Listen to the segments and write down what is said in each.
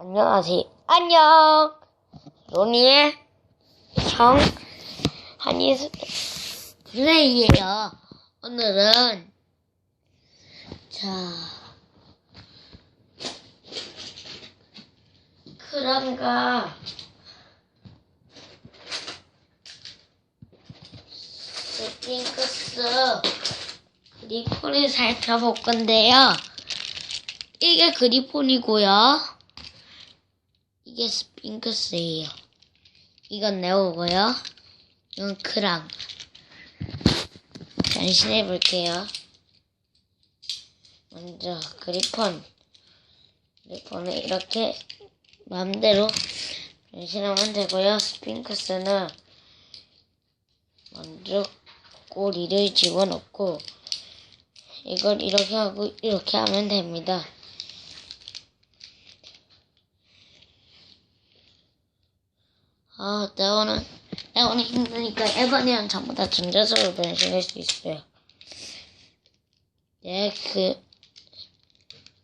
안녕하세요. 안녕. 로니의 형 한이 플레이예요. 오늘은 자 크랑과 스핑크스 그리폰을 살펴볼 건데요. 이게 그리폰이고요. 이게 스핑크스예요. 이건 네오고요. 이건 크랑. 변신해 볼게요. 먼저 그리폰. 그리폰은 이렇게 마음대로 변신하면 되고요. 스핑크스는 먼저 꼬리를 집어넣고 이걸 이렇게 하고 이렇게 하면 됩니다. 아, 네오는, 네오는 힘드니까 에반이랑 전부 다 전자석으로 변신할 수 있어요. 네, 그,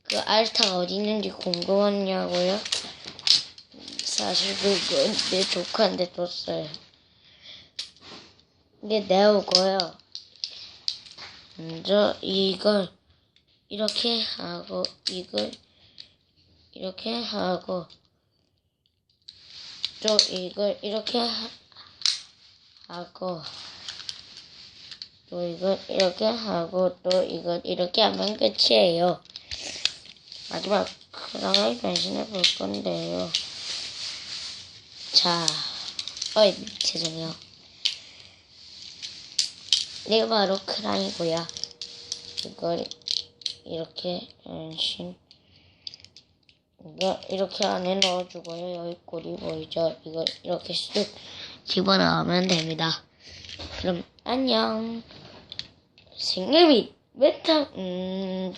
그 알타가 어디 있는지 궁금하냐고요? 사실 그건 내 조카한테 줬어요. 이게 네오고요. 먼저 이걸 이렇게 하고 이걸 이렇게 하고 또 이걸 이렇게 하- 하고 또 이걸 이렇게 하고 또 이걸 이렇게 하면 끝이에요. 마지막 크랑을 변신해 볼 건데요. 자, 어이 죄송해요. 이게 바로 크랑이고요. 이걸 이렇게 변신 이거 이렇게 안에 넣어주고요. 여기 꼬리 보이죠? 이걸 이렇게 쓱 집어넣으면 됩니다. 그럼 안녕. 생일이 메타 음.